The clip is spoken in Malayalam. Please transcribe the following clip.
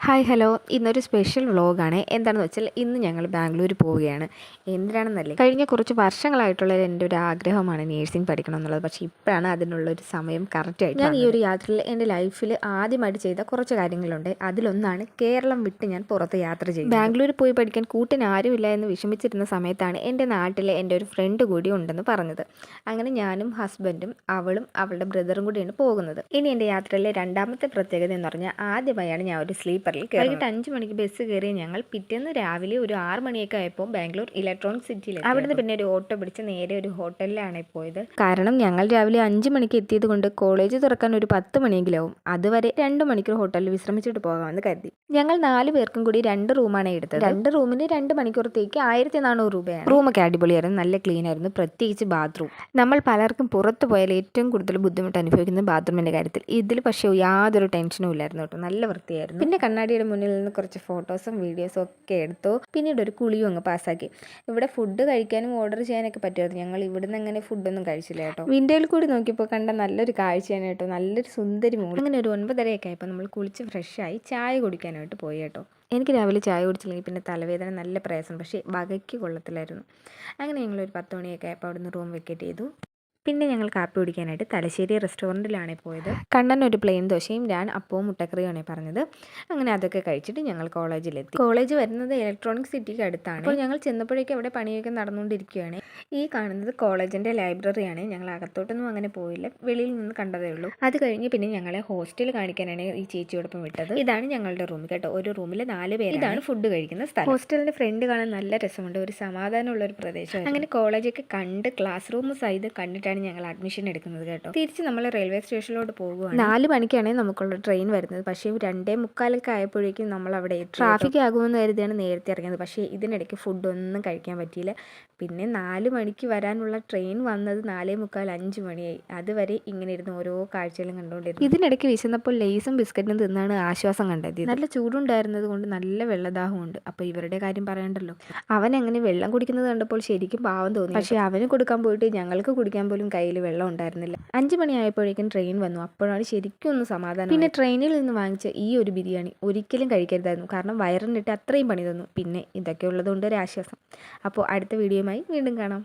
Hi hello. ഇന്നൊരു സ്പെഷ്യൽ വ്ളോഗാണ്. എന്താണെന്ന് വെച്ചാൽ ഇന്ന് ഞങ്ങൾ ബാംഗ്ലൂർ പോവുകയാണ്. എന്തിനാണെന്നല്ലേ? കഴിഞ്ഞ കുറച്ച് വർഷങ്ങളായിട്ടുള്ള എന്റെ ഒരു ആഗ്രഹമാണ് നേഴ്സിംഗ് പഠിക്കണം എന്നുള്ളത്. പക്ഷേ ഇപ്പോഴാണ് അതിനുള്ള ഒരു സമയം കറക്റ്റായിട്ട് ഞാൻ ഈ ഒരു യാത്രയിൽ എന്റെ ലൈഫിൽ ആദ്യമായിട്ട് ചെയ്ത കുറച്ച് കാര്യങ്ങളുണ്ട്. അതിലൊന്നാണ് കേരളം വിട്ട് ഞാൻ പുറത്ത് യാത്ര ചെയ്തു ബാംഗ്ലൂർ പോയി പഠിക്കാൻ കൂട്ടിന് ആരുമില്ല എന്ന് വിഷമിച്ചിരുന്ന സമയത്താണ് എന്റെ നാട്ടിലെ എന്റെ ഒരു ഫ്രണ്ട് കൂടി ഉണ്ടെന്ന് പറഞ്ഞത്. അങ്ങനെ ഞാനും ഹസ്ബൻഡും അവളും അവളുടെ ബ്രദറും കൂടിയാണ് പോകുന്നത്. ഇനി എന്റെ യാത്രയിലെ രണ്ടാമത്തെ പ്രത്യേകത എന്ന് പറഞ്ഞാൽ ആദ്യമായാണ് ഞാൻ ഒരു സ്ലീപ്പറിൽ വൈകിട്ട് അഞ്ച് മണിക്ക് ബസ് കയറിയ ഞങ്ങൾ പിറ്റേന്ന് രാവിലെ ഒരു ആറ് മണിയൊക്കെ ആയപ്പോൾ ബാംഗ്ലൂർ ഇലക്ട്രോണിക് സിറ്റിയിൽ അവിടുന്ന് പിന്നെ ഒരു ഓട്ടോ പിടിച്ച് നേരെ ഒരു ഹോട്ടലിലാണ് പോയത്. കാരണം ഞങ്ങൾ രാവിലെ അഞ്ച് മണിക്ക് എത്തിയത് കൊണ്ട് കോളേജ് തുറക്കാൻ ഒരു പത്ത് മണിയെങ്കിലും ആവും അതുവരെ രണ്ട് മണിക്കൂർ ഹോട്ടലിൽ വിശ്രമിച്ചിട്ട് പോകാമെന്ന് കരുതി. ഞങ്ങൾ നാല് പേർക്കും കൂടി രണ്ട് റൂമാണ് എടുത്തത്. രണ്ട് റൂമിന് രണ്ട് മണിക്കൂറത്തേക്ക് ആയിരത്തി നാനൂറ് രൂപയാണ്. റൂമൊക്കെ അടിപൊളിയായിരുന്നു നല്ല ക്ലീൻ ആയിരുന്നു പ്രത്യേകിച്ച് ബാത്റൂം നമ്മൾ പലർക്കും പുറത്ത് പോയാൽ ഏറ്റവും കൂടുതൽ ബുദ്ധിമുട്ട് അനുഭവിക്കുന്നത് ബാത്റൂമിന്റെ കാര്യത്തിൽ. ഇതിൽ പക്ഷേ യാതൊരു ടെൻഷനും ഇല്ലായിരുന്നു കേട്ടോ. നല്ല വൃത്തിയായിരുന്നു. പിന്നെ കണ്ണാടിയുടെ മുന്നിൽ നിന്ന് കുറച്ച് ഫോട്ടോസും വീഡിയോസും ഒക്കെ എടുത്തു. പിന്നീട് ഒരു കുളിയും അങ്ങ് പാസ്സാക്കി. ഇവിടെ ഫുഡ് കഴിക്കാനും ഓർഡർ ചെയ്യാനൊക്കെ പറ്റുമായിരുന്നു. ഞങ്ങൾ ഇവിടുന്ന് അങ്ങനെ ഫുഡൊന്നും കഴിച്ചില്ല കേട്ടോ. വിൻഡോയിൽ കൂടി നോക്കിയപ്പോൾ കണ്ട നല്ലൊരു കാഴ്ചയാണ് കേട്ടോ. നല്ലൊരു സുന്ദരി മോൾ. അങ്ങനെ ഒരു ഒൻപതരയൊക്കെ ആയപ്പോൾ നമ്മൾ കുളിച്ച് ഫ്രഷായി ചായ കുടിക്കാനായിട്ട് പോയി കേട്ടോ. എനിക്ക് രാവിലെ ചായ കുടിച്ചില്ലെങ്കിൽ പിന്നെ തലവേദന നല്ല പ്രയാസം. പക്ഷേ വകയ്ക്ക് കൊള്ളത്തില്ലായിരുന്നു. അങ്ങനെ ഞങ്ങളൊരു പത്ത് മണിയൊക്കെ ആയപ്പോൾ അവിടുന്ന് റൂം വെക്കേറ്റ് ചെയ്തു. പിന്നെ ഞങ്ങൾ കാപ്പി കുടിക്കാനായിട്ട് തലശ്ശേരി റെസ്റ്റോറന്റിലാണ് പോയത്. കണ്ണൻ ഒരു പ്ലെയിൻ ദോശയും ഞാൻ അപ്പവും മുട്ടക്കറിയുമാണ് പറഞ്ഞത്. അങ്ങനെ അതൊക്കെ കഴിച്ചിട്ട് ഞങ്ങൾ കോളേജിലെത്തി. കോളേജ് വരുന്നത് ഇലക്ട്രോണിക് സിറ്റിക്ക് അടുത്താണ്. അപ്പോൾ ഞങ്ങൾ ചെന്നപ്പോഴേക്കും അവിടെ പണിയൊക്കെ നടന്നുകൊണ്ടിരിക്കുകയാണ്. ഈ കാണുന്നത് കോളേജിന്റെ ലൈബ്രറിയാണ്. ഞങ്ങൾ അകത്തോട്ടൊന്നും അങ്ങനെ പോയില്ല. വെളിയിൽ നിന്ന് കണ്ടതേ ഉള്ളൂ. അത് കഴിഞ്ഞ് പിന്നെ ഞങ്ങളെ ഹോസ്റ്റൽ കാണിക്കാനാണ് ഈ ചേച്ചിയോടൊപ്പം വിട്ടത്. ഇതാണ് ഞങ്ങളുടെ റൂം കേട്ടോ. ഒരു റൂമിൽ നാല് പേര് ഇതാണ് ഫുഡ് കഴിക്കുന്ന സ്ഥലം. ഹോസ്റ്റലിന്റെ ഫ്രണ്ട് കാണാൻ നല്ല രസമുണ്ട്. ഒരു സമാധാനമുള്ള ഒരു പ്രദേശം അങ്ങനെ കോളേജൊക്കെ കണ്ട് ക്ലാസ് റൂം സൈഡ് കണ്ടിട്ടാണ് ഞങ്ങൾ അഡ്മിഷൻ എടുക്കുന്നത് കേട്ടോ. തിരിച്ച് നമ്മൾ റെയിൽവേ സ്റ്റേഷനിലോട്ട് പോകുകയാണ് നാല് മണിക്കാണ് നമുക്കുള്ള ട്രെയിൻ വരുന്നത്. പക്ഷേ രണ്ടേ മുക്കാലൊക്കെ ആയപ്പോഴേക്കും നമ്മൾ അവിടെ ട്രാഫിക് ആകുമെന്ന് കരുതിയാണ് നേരത്തെ ഇറങ്ങിയത്. പക്ഷേ ഇതിനിടയ്ക്ക് ഫുഡൊന്നും കഴിക്കാൻ പറ്റിയില്ല. പിന്നെ നാല് മണിക്ക് വരാനുള്ള ട്രെയിൻ വന്നത് നാലേ മുക്കാൽ അഞ്ച് മണിയായി. അതുവരെ ഇങ്ങനെ ഇരുന്ന് ഓരോ കാഴ്ചകളും കണ്ടുകൊണ്ടിരുന്നു. ഇതിനിടയ്ക്ക് വിശന്നപ്പോൾ ലേസും ബിസ്ക്കറ്റും തിന്നാണ് ആശ്വാസം കണ്ടത് നല്ല ചൂടുണ്ടായിരുന്നത് കൊണ്ട് നല്ല വെള്ളദാഹമുണ്ട്. അപ്പോൾ ഇവരുടെ കാര്യം പറയണ്ടല്ലോ. അവൻ അങ്ങനെ വെള്ളം കുടിക്കുന്നത് കണ്ടപ്പോൾ ശരിക്കും പാവം തോന്നി. പക്ഷേ അവന് കൊടുക്കാൻ പോയിട്ട് ഞങ്ങൾക്ക് കുടിക്കാൻ പോലും കയ്യിൽ വെള്ളം ഉണ്ടായിരുന്നില്ല. അഞ്ച് മണിയായപ്പോഴേക്കും ട്രെയിൻ വന്നു. അപ്പോഴാണ് ശരിക്കും ഒന്ന് സമാധാനം പിന്നെ ട്രെയിനിൽ നിന്ന് വാങ്ങിച്ച ഈ ഒരു ബിരിയാണി ഒരിക്കലും കഴിക്കരുതായിരുന്നു. കാരണം വയറിനിട്ട് അത്രയും പണി തന്നു. പിന്നെ ഇതൊക്കെ ഉള്ളതുകൊണ്ട് ഒരു ആശ്വാസം. അപ്പോൾ അടുത്ത വീഡിയോയുമായി വീണ്ടും കാണാം.